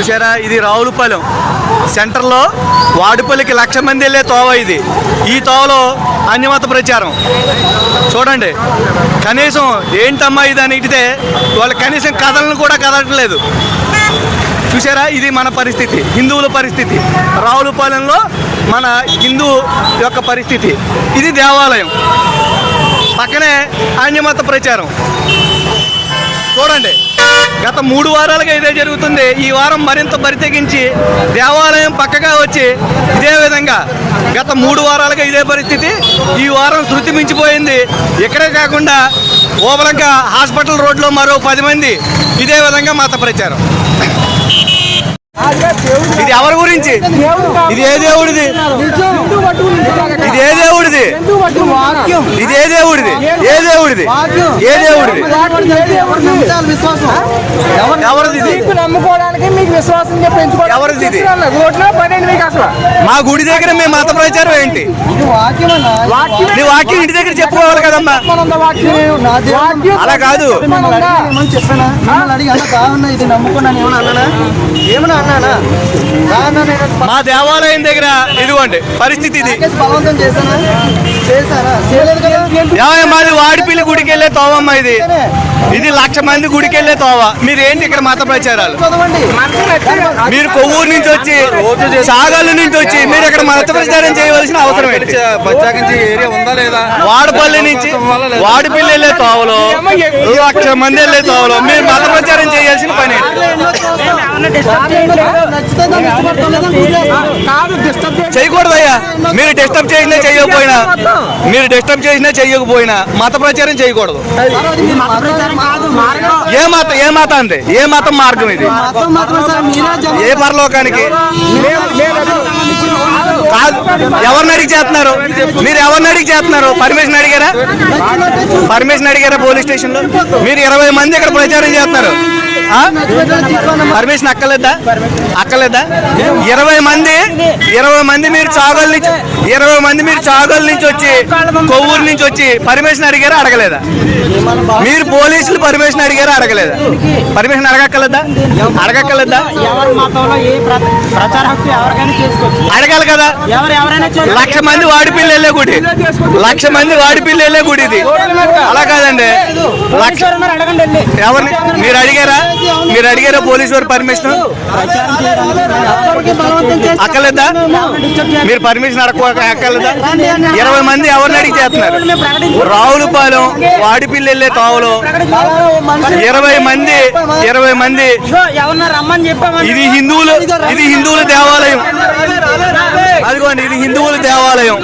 చూసారా ఇది రావులపాలెం. సెంటర్లో వాడుపల్లికి లక్ష మంది వెళ్ళే తోవ ఇది. ఈ తోవలో అన్యమత ప్రచారం. చూడండి. కనీసం ఏంటమ్మా ఇది అని ఇటితే వాళ్ళు కనీసం కథలను కూడా కదలట్లేదు. చూసారా ఇది మన పరిస్థితి. హిందువుల పరిస్థితి. రావులపాలెంలో మన హిందూ యొక్క పరిస్థితి. ఇది దేవాలయం. పక్కనే అన్యమత ప్రచారం. చూడండి. గత మూడు వారాలుగా ఇదే జరుగుతుంది. ఈ వారం మరింత బరితెగించి దేవాలయం పక్కగా వచ్చి ఇదే విధంగా గత మూడు వారాలుగా ఇదే పరిస్థితి. ఈ వారం శృతి మించిపోయింది. ఇక్కడే కాకుండా ఓబలంక హాస్పిటల్ రోడ్లో మరో పది మంది ఇదే విధంగా మత ప్రచారం. ఇది ఎవరి గురించి? ఇది ఏ దేవుడిది? ఇది ఏ దేవుడిది? ఇది దేవుడిది. ఏ దేవుడిది? ఏ దేవుడిది? ఎవరిది ఇది? మీకు నమ్ముకోవడానికి మీకు విశ్వాసం ఎవరిది ఇది? మా గుడి దగ్గర మీ మత ప్రచారం ఏంటి? వాక్యం నీ వాక్యం. ఇంటి దగ్గర చెప్పుకోవాలి కదమ్మా. అలా కాదు. మా దేవాలయం దగ్గర ఇదిగోండి పరిస్థితి ఇది. బలవంతం చేశానా? చేశానా చేయలేదు కదా? మాది వాడిపిల్లి గుడికి వెళ్ళే తోవమ్మ ఇది. ఇది లక్ష మంది గుడికి వెళ్ళే తోవ. మీరు ఏంటి ఇక్కడ మత ప్రచారాలు? మీరు కొవ్వూరు నుంచి వచ్చి సాగల్లు నుంచి వచ్చి మీరు ఇక్కడ మత ప్రచారం చేయవలసిన అవసరం ఏంటి? ప్రత్యేకించి ఏరియా ఉందా లేదా? వాడపల్లి నుంచి వాడిపల్లి వెళ్ళే తోవలో లక్ష మంది వెళ్ళే తోవలో మీరు మత ప్రచారం చేయాల్సిన పని చేయకూడదయ్యా. మీరు డిస్టర్బ్ చేసినా చేయకపోయినా మీరు డిస్టర్బ్ చేసినా చేయకపోయినా మత ప్రచారం చేయకూడదు. ఏ మతం ఏ మతం అంతే? ఏ మతం మార్గం ఇది? ఏ పరలోకానికి? కాదు ఎవరిని అడిగి చేస్తున్నారు? మీరు ఎవరిని అడిగి చేస్తున్నారు? పర్మిషన్ అడిగారా? పర్మిషన్ అడిగారా పోలీస్ స్టేషన్లో మీరు ఇరవై మంది ఇక్కడ ప్రచారం చేస్తున్నారు. పర్మిషన్ అక్కలేదా అక్కలేదా ఇరవై మంది ఇరవై మంది మీరు చాగల్ నుంచి ఇరవై మంది మీరు చాగల్ నుంచి వచ్చి కొవ్వూరు నుంచి వచ్చి పర్మిషన్ అడిగారా అడగలేదా? మీరు పోలీసులు పర్మిషన్ అడిగారా అడగలేదా? పర్మిషన్ అడగక్కలేదా అడగక్కలేదా అడగాలి కదా. లక్ష మంది వాడిపిల్లి వెళ్ళే గుడి. లక్ష మంది వాడిపిల్లి వెళ్ళే గుడి ఇది. అలా కాదండి. ఎవరిని? మీరు అడిగారా? మీరు అడిగారా పోలీసు వారి పర్మిషన్? అక్కలేదా మీరు పర్మిషన్ అడగ అక్కలేదా ఇరవై మంది ఎవరిని అడిగి చేస్తున్నారు? రావులపాలెం వాడిపిల్లి వెళ్ళే తావులో ఇరవై మంది ఇరవై మంది. ఇది హిందువులు ఇది హిందువుల దేవాలయం. అదిగోండి ఇది హిందువుల దేవాలయం.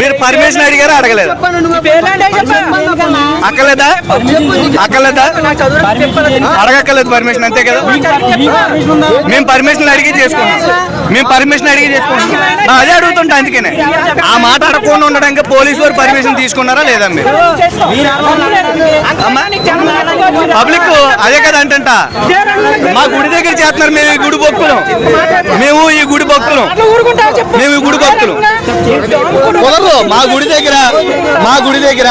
మీరు పర్మిషన్ అడిగారా? అడగలేదా? అక్కలేదా? అక్కలేదా? అడగక్కలేదు పర్మిషన్ అంతే కదా? మేము పర్మిషన్ అడిగి చేసుకున్నాం. మేము పర్మిషన్ అడిగి చేసుకున్నాం. ఆ, అదే అడుగుతుంటా అందుకనే. ఆ మాట అడగకుండా ఉండడానికి పోలీసు వారు పర్మిషన్ తీసుకున్నారా లేదా మీరు? పబ్లిక్ అదే కదా అంటంట. మా గుడి దగ్గర చేస్తున్నారు మేము ఈ గుడి భక్తులం. మేము ఈ గుడి భక్తులం. మేము ఈ గుడి భక్తులం. కుదరదు. మా గుడి దగ్గర మా గుడి దగ్గర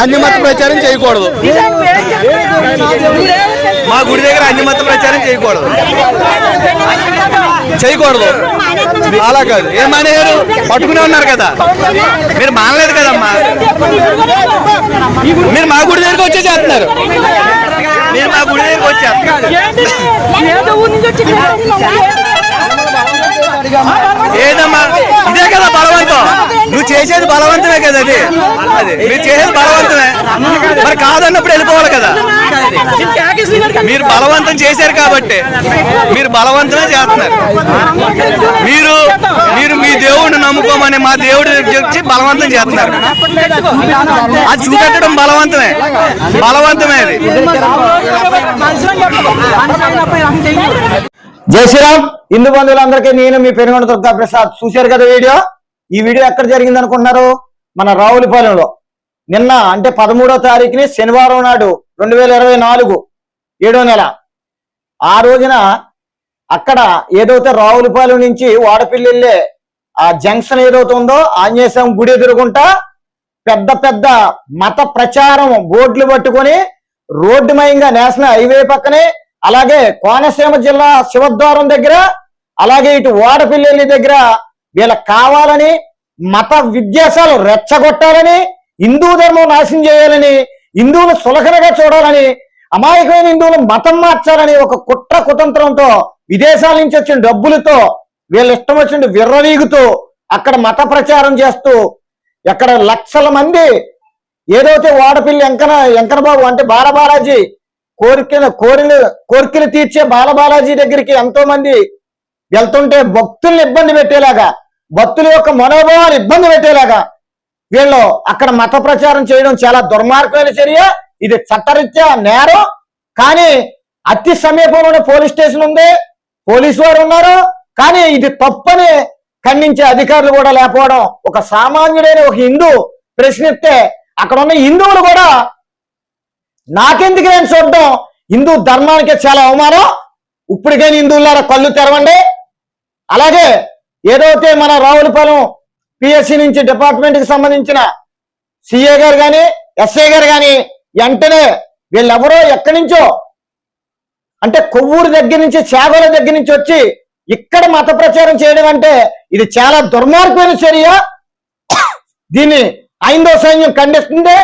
అన్ని మత ప్రచారం చేయకూడదు. మా గుడి దగ్గర అన్ని మత ప్రచారం చేయకూడదు. చేయకూడదు. అలా కాదు. ఏం మానేయారు పట్టుకునే ఉన్నారు కదా. మీరు మానలేదు కదమ్మా. మీరు మా గుడి దగ్గరికి వచ్చే చేస్తున్నారు. మీరు మా గుడి దగ్గరికి వచ్చి చేసేది బలవంతమే కదా అది? అది. మీరు చేసేది బలవంతమే. మరి కాదన్నప్పుడు వెళ్ళిపోవాలి కదా? మీరు బలవంతం చేశారు కాబట్టి మీరు బలవంతమే చేస్తున్నారు. మీరు మీరు మీ దేవుడిని నమ్ముకోమని మా దేవుడి వచ్చి బలవంతం చేస్తున్నారు. అది చూపెట్టడం బలవంతమే. బలవంతమే అది. జై శ్రీరామ్. హిందూ బంధువులందరికీ నేను మీ పెనుగొండ దుర్గా ప్రసాద్ చూశారు కదా వీడియో? ఈ వీడియో ఎక్కడ జరిగింది అనుకుంటున్నారు? మన రావులపాలెంలో. నిన్న అంటే పదమూడో తారీఖుని శనివారం నాడు రెండు వేల ఇరవై నాలుగు ఏడో నెల. ఆ రోజున అక్కడ ఏదైతే రావులపాలెం నుంచి వాడపల్లి వెళ్ళే ఆ జంక్షన్ ఏదైతే ఉందో ఆంజనేయస్వామి గుడి ఎదురుకుంటా పెద్ద పెద్ద మత ప్రచారం బోర్డులు పట్టుకొని రోడ్డుమయంగా నేషనల్ హైవే పక్కనే అలాగే కోనసీమ జిల్లా శివద్వారం దగ్గర అలాగే ఇటు వాడపల్లి దగ్గర వీళ్ళకి కావాలని మత విద్యాసాలు రెచ్చగొట్టాలని హిందూ ధర్మం నాశనం చేయాలని హిందువులు సులకనగా చూడాలని అమాయకమైన హిందువులు మతం మార్చాలని ఒక కుట్ర కుతంత్రంతో విదేశాల నుంచి వచ్చిన డబ్బులతో వీళ్ళ ఇష్టం వచ్చిన విర్రవీగుతూ అక్కడ మత ప్రచారం చేస్తూ ఎక్కడ లక్షల మంది ఏదైతే వాడపిల్లి ఎంకన ఎంకన బాబు అంటే బాలబాలాజీ కోరికలు కోరిలు కోరికలు తీర్చే బాలబాలాజీ దగ్గరికి ఎంతో మంది వెళ్తుంటే భక్తుల్ని ఇబ్బంది పెట్టేలాగా భక్తుల యొక్క మనోభావాలు ఇబ్బంది పెట్టేలాగా వీళ్ళు అక్కడ మత ప్రచారం చేయడం చాలా దుర్మార్గమైన చర్య. ఇది చట్టరీత్యా నేరం. కానీ అతి సమీపంలోనే పోలీస్ స్టేషన్ ఉంది. పోలీసు వారు ఉన్నారు. కానీ ఇది తప్పని ఖండించే అధికారులు కూడా లేకపోవడం ఒక సామాన్యుడైన ఒక హిందూ ప్రశ్నిస్తే అక్కడ ఉన్న హిందువులు కూడా నాకెందుకు నేను చూడడం? హిందూ ధర్మానికి చాలా అవమానం. ఇప్పటికైనా హిందువులారా కళ్ళు తెరవండి. అలాగే ఏదైతే మన రావులపాలెం పిఎస్సి నుంచి డిపార్ట్మెంట్కి సంబంధించిన సిఏ గారు కానీ ఎస్ఐ గారు కానీ వెంటనే వీళ్ళెవరో ఎక్కడి నుంచో అంటే కొవ్వూరు దగ్గర నుంచి చాగోల దగ్గర నుంచి వచ్చి ఇక్కడ మత ప్రచారం చేయడం అంటే ఇది చాలా దుర్మార్గమైన చర్య. దీన్ని ఐందో సైన్యం ఖండిస్తుంది.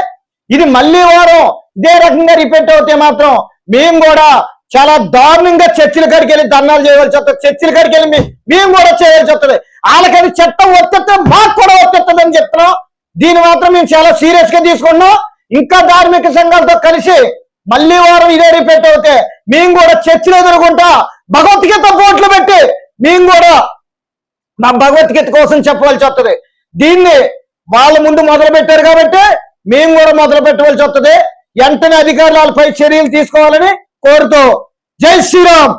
ఇది మళ్ళీ వారం ఇదే రకంగా రిపీట్ అవుతే మాత్రం మేము కూడా చాలా దారుణంగా చర్చిల కాడికి వెళ్ళి ధర్నాలు చేయవలసి వస్తుంది. చర్చిల కాడికి వెళ్ళి మేము కూడా చేయవలసి వస్తుంది. వాళ్ళకది చట్టం వర్తిస్తే మాకు కూడా వర్తిస్తుంది అని చెప్తున్నాం. దీన్ని మాత్రం మేము చాలా సీరియస్గా తీసుకున్నాం ఇంకా ధార్మిక సంఘాలతో కలిసి మళ్ళీ వారం ఇదే రిపీట్ అవుతే మేము కూడా చర్చిలు ఎదుర్కొంటా. భగవద్గీత బోట్లు పెట్టి మేము కూడా మా భగవద్గీత కోసం చెప్పవలసి వస్తుంది. దీన్ని వాళ్ళ ముందు మొదలు పెట్టారు కాబట్టి మేము కూడా మొదలు పెట్టవలసి వస్తుంది. వెంటనే అధికారులు వాళ్ళపై చర్యలు తీసుకోవాలని కోరుతూ జై శ్రీరామ్.